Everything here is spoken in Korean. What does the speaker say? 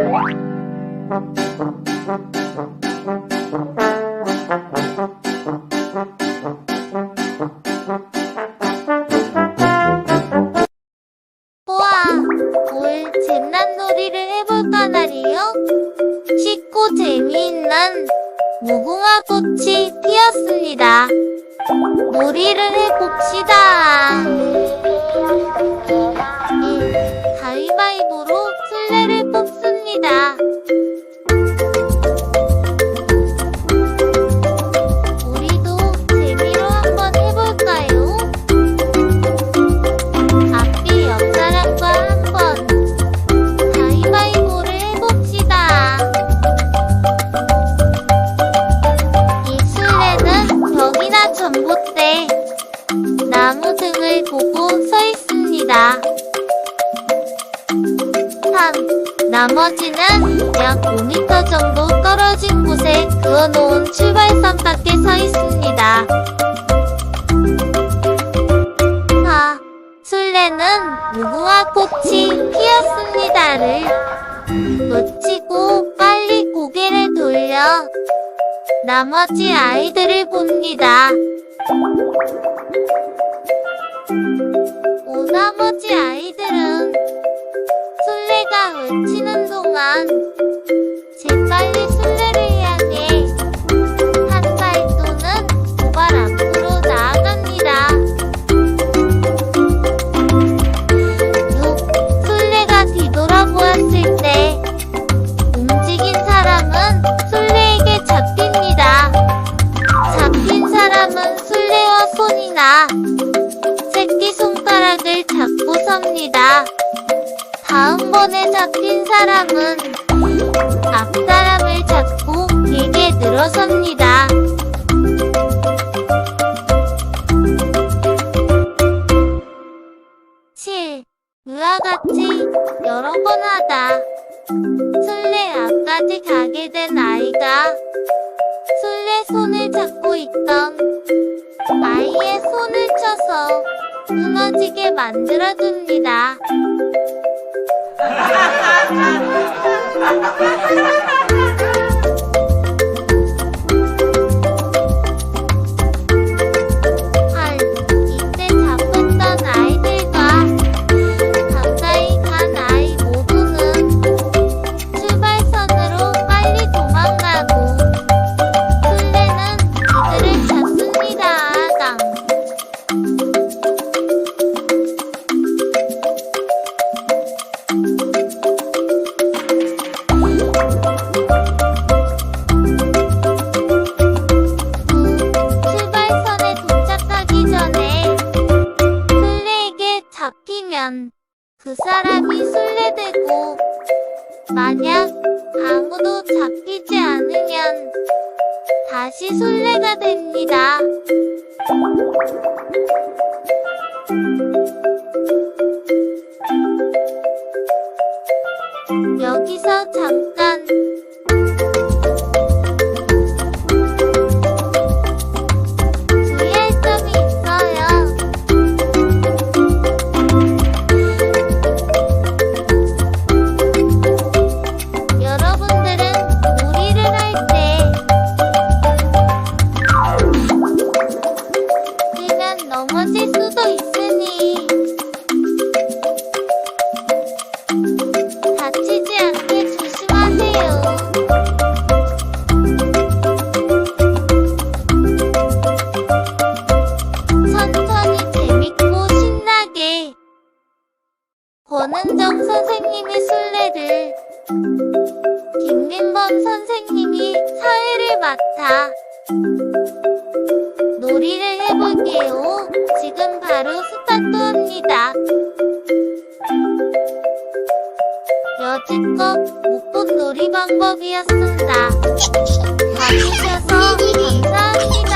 올 잼난놀이를 해볼까 나리요? 쉽고 재미있는 무궁화 꽃이 피었습니다. 놀이를 해봅시다. 나머지는 약 5m 정도 떨어진 곳에 그어놓은 출발선 밖에 서 있습니다. 4. 술래는 무궁화 꽃이 피었습니다를 놓치고 빨리 고개를 돌려 나머지 아이들을 봅니다. 잡힌 사람은 앞 사람을 잡고 길게 늘어섭니다. 7. 우와 같이 여러 번 하다. 술래 앞까지 가게 된 아이가 술래 손을 잡고 있던 아이의 손을 쳐서 무너지게 만들어줍니다. 잡히면 그 사람이 술래되고 만약 아무도 잡히지 않으면 다시 술래가 됩니다. 수도 있으니 다치지 않게 조심하세요. 천천히 재밌고 신나게 권은정 선생님이 술래를 김민범 선생님이 사회를 맡아 여지껏 못 본 놀이 방법이었습니다. 봐주셔서 감사합니다.